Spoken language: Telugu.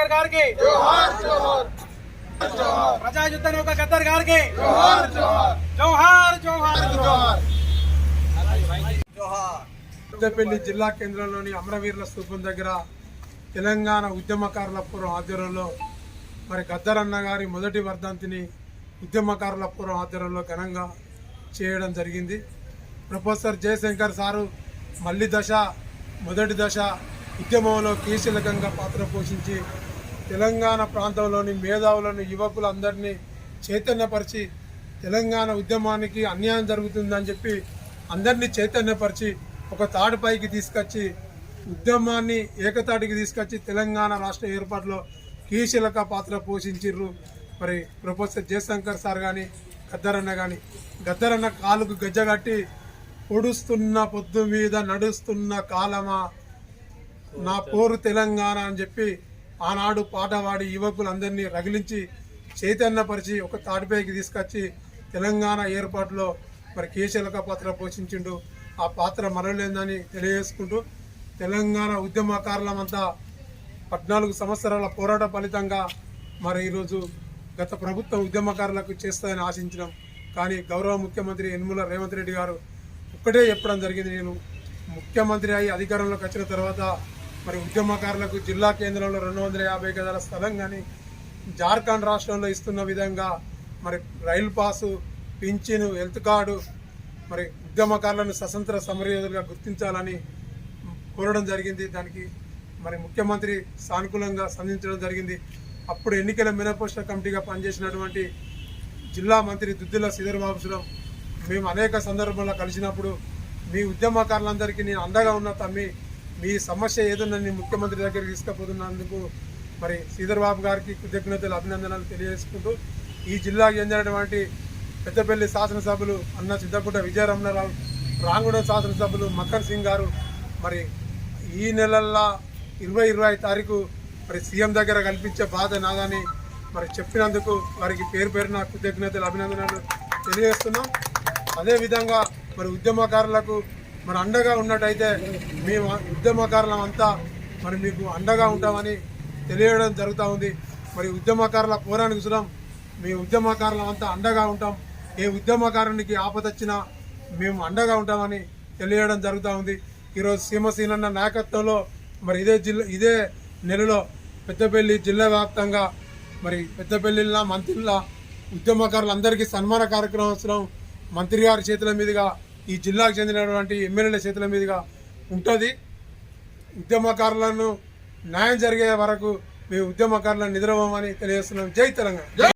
జయశంకర్ గారికి. ప్రజా యుద్ధ నౌక గద్దర్ గారికి. జోహార్ జోహార్. పెద్దపల్లి జిల్లా కేంద్రంలోని అమరవీరుల స్థూపం దగ్గర తెలంగాణ ఉద్యమకారుల పూర్వం ఆధ్వర్యంలో మరి గద్దరన్న గారి మొదటి వర్ధంతిని ఉద్యమకారుల పూర్వం ఆధ్వర్యంలో ఘనంగా చేయడం జరిగింది. ప్రొఫెసర్ జయశంకర్ సారు మల్లి దశ మొదటి దశ ఉద్యమంలో కీలకంగా పాత్ర పోషించి తెలంగాణ ప్రాంతంలోని మేధావులను యువకులందరినీ చైతన్యపరిచి తెలంగాణ ఉద్యమానికి అన్యాయం జరుగుతుందని చెప్పి అందరినీ చైతన్యపరిచి ఒక తాడుపైకి తీసుకొచ్చి ఉద్యమాన్ని ఏకతాటికి తీసుకొచ్చి తెలంగాణ రాష్ట్ర ఏర్పాటులో కీలక పాత్ర పోషించిర్రు. మరి ప్రొఫెసర్ జయశంకర్ సార్ కానీ గద్దరన్న కానీ గద్దరన్న కాలుకు గజ్జగట్టి పొడుస్తున్న పొద్దు మీద నడుస్తున్న కాలమా? నా పోరు తెలంగాణ అని చెప్పి ఆనాడు పాటవాడి యువకులందరినీ రగిలించి చైతన్యపరిచి ఒక తాటిపైకి తీసుకొచ్చి తెలంగాణ ఏర్పాటులో మరి కేశలక పాత్ర పోషించిండు. ఆ పాత్ర మరలేదని తెలియజేసుకుంటూ తెలంగాణ ఉద్యమకారులమంతా పద్నాలుగు సంవత్సరాల పోరాట ఫలితంగా మరి ఈరోజు గత ప్రభుత్వ ఉద్యమకారులకు చేస్తాయని ఆశించినాం. కానీ గౌరవ ముఖ్యమంత్రి యనుమల రేవంత్ రెడ్డి గారు ఒక్కటే చెప్పడం జరిగింది. నేను ముఖ్యమంత్రి అయి అధికారంలోకి వచ్చిన తర్వాత మరి ఉద్యమకారులకు జిల్లా కేంద్రంలో రెండు వందల యాభై గదాల స్థలం కానీ జార్ఖండ్ రాష్ట్రంలో ఇస్తున్న విధంగా మరి రైలు పాసు పింఛను హెల్త్ కార్డు మరి ఉద్యమకారులను స్వతంత్ర సమరయోధులుగా గుర్తించాలని కోరడం జరిగింది. దానికి మరి ముఖ్యమంత్రి సానుకూలంగా స్పందించడం జరిగింది. అప్పుడు ఎన్నికల మేనిఫెస్టో కమిటీగా పనిచేసినటువంటి జిల్లా మంత్రి దుద్దిల శ్రీధరబాబుసురం మేము అనేక సందర్భాల్లో కలిసినప్పుడు మీ ఉద్యమకారులందరికీ నేను అండగా ఉన్న తమ్మి మీ సమస్య ఏదన్నా ముఖ్యమంత్రి దగ్గరికి తీసుకుపోతున్నందుకు మరి శ్రీధర్బాబు గారికి కృతజ్ఞతలు అభినందనలు తెలియజేసుకుంటూ ఈ జిల్లాకు చెందినటువంటి పెద్దపల్లి శాసనసభ్యులు అన్న సిద్ధపుట్ట విజయరమణరావు రాంగూడెం శాసనసభ్యులు మక్కర్ సింగ్ గారు మరి ఈ నెలల్లో ఇరవై ఇరవై తారీఖు మరి సీఎం దగ్గర కల్పించే బాధ నాదని మరి చెప్పినందుకు వారికి పేరు పేరున కృతజ్ఞతలు అభినందనలు తెలియజేస్తున్నాం. అదేవిధంగా మరి ఉద్యమకారులకు మరి అండగా ఉన్నట్టయితే మేము ఉద్యమకారులం అంతా మరి మీకు అండగా ఉంటామని తెలియడం జరుగుతూ ఉంది. మరి ఉద్యమకారుల పోరానికి సురం మీ ఉద్యమకారులం అంతా అండగా ఉంటాం. ఏ ఉద్యమకారునికి ఆపదొచ్చినా మేము అండగా ఉంటామని తెలియడం జరుగుతూ ఉంది. ఈరోజు సీమసీనన్న నాయకత్వంలో మరి ఇదే జిల్లా ఇదే నెలలో పెద్దపల్లి జిల్లా వ్యాప్తంగా మరి పెద్దపల్లిలా మంత్రుల ఉద్యమకారులందరికీ సన్మాన కార్యక్రమం మంత్రి గారి చేతుల మీదుగా ఈ జిల్లాకు చెందినటువంటి ఎమ్మెల్యేల చేతుల మీదుగా ఉంటుంది. ఉద్యమకారులను న్యాయం జరిగే వరకు మేము ఉద్యమకారులను నిద్రమని తెలియజేస్తున్నాం. జై తెలంగాణ.